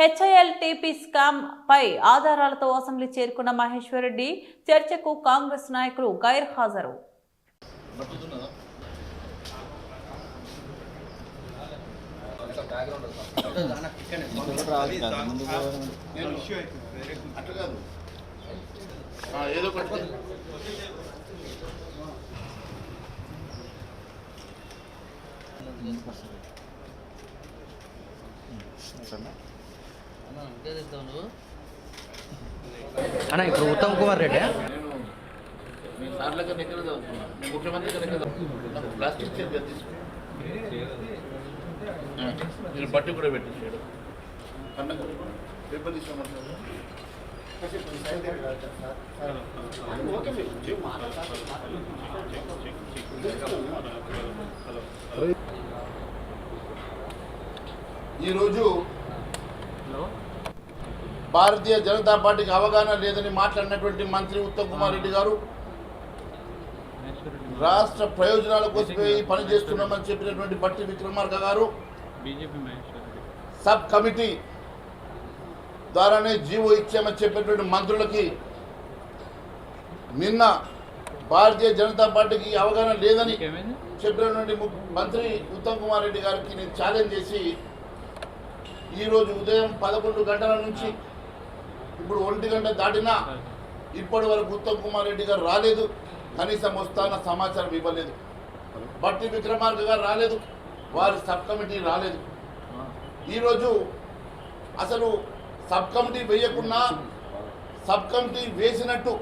HIL TP scam పై ఆధారాలతో assembly చేరుకున్న మహేశ్వర్ రెడ్డి చర్చకు కాంగ్రెస్ నాయకులు గైర్ హాజరు ఏదో అన్న ఇప్పుడు ఉత్తమ్ కుమార్ రెడ్డి ముఖ్యమంత్రి బట్టి కూడా తీసుకోమంటారు ఈరోజు భారతీయ జనతా పార్టీకి అవగాహన లేదని మాట్లాడినటువంటి మంత్రి ఉత్తమ్ కుమార్ రెడ్డి గారు రాష్ట్ర ప్రయోజనాల కోసమే ఈ పని చేస్తున్నామని చెప్పినటువంటి బట్టి విక్రమార్క గారు సబ్ కమిటీ ద్వారానే జీవో ఇచ్చామని చెప్పినటువంటి మంత్రులకి నిన్న భారతీయ జనతా పార్టీకి అవగాహన లేదని చెప్పినటువంటి మంత్రి ఉత్తమ్ కుమార్ రెడ్డి గారికి నేను ఛాలెంజ్ చేసి ఈరోజు ఉదయం పదకొండు గంటల నుంచి ఇప్పుడు ఒంటి గంట దాటినా ఇప్పటి వరకు ఉత్తమ్ కుమార్ రెడ్డి గారు రాలేదు. కనీసం వస్తాన సమాచారం ఇవ్వలేదు. బట్టి విక్రమార్క గారు రాలేదు. వారి సబ్ కమిటీ రాలేదు. ఈరోజు అసలు సబ్ కమిటీ వేయకుండా సబ్ కమిటీ వేసినట్టు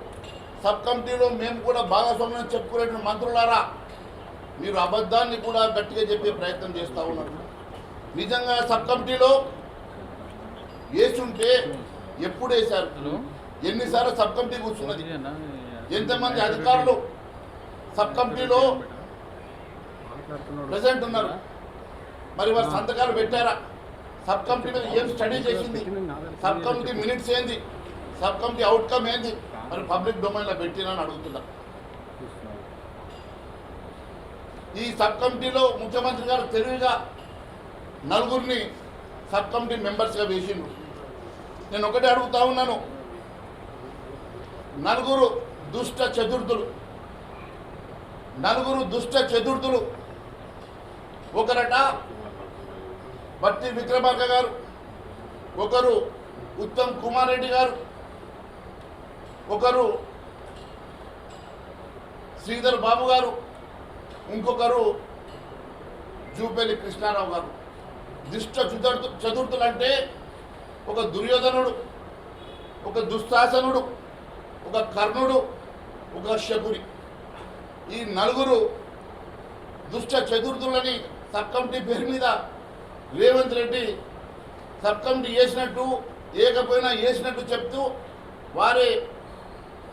సబ్ కమిటీలో మేము కూడా భాగస్వామ్యం చెప్పుకునేటువంటి మంత్రులారా మీరు అబద్ధాన్ని కూడా గట్టిగా చెప్పే ప్రయత్నం చేస్తూ ఉన్నారు. నిజంగా సబ్ కమిటీలో వేసుంటే ఎప్పుడు వేశారు? ఎన్నిసార్లు సబ్ కమిటీ కూర్చున్నది? ఎంతమంది అధికారులు సబ్ కమిటీలో ప్రెసెంట్ ఉన్నారు. మరి వారు సంతకాలు పెట్టారా? సబ్ కమిటీ మీద ఏం స్టడీ చేసింది? సబ్ కమిటీ మినిట్స్ ఏంది? సబ్ కమిటీ అవుట్కమ్ ఏంది? మరి పబ్లిక్ డొమైన్లో పెట్టినా అని అడుగుతున్నా. ఈ సబ్ కమిటీలో ముఖ్యమంత్రి గారు తెలివిగా నలుగురిని సబ్ కమిటీ మెంబర్స్గా వేసిండ్రు. నేను ఒకటే అడుగుతా ఉన్నాను. నలుగురు దుష్ట చతుర్థులు నలుగురు దుష్ట చతుర్థులు ఒకరట బట్టి విక్రమార్క గారు ఒకరు ఉత్తమ్ కుమార్ రెడ్డి గారు ఒకరు శ్రీధర్ బాబు గారు ఇంకొకరు జూపేలి కృష్ణారావు గారు. దుష్ట చతుర్థు చతుర్థులు అంటే ఒక దుర్యోధనుడు ఒక దుస్తాసనుడు ఒక కర్ణుడు ఒక శకుని. ఈ నలుగురు దుష్ట చతుర్థులని సబ్ కమిటీ పేరు మీద రేవంత్ రెడ్డి సబ్ కమిటీ వేసినట్టు ఏకపోయినా వేసినట్టు చెప్తూ వారి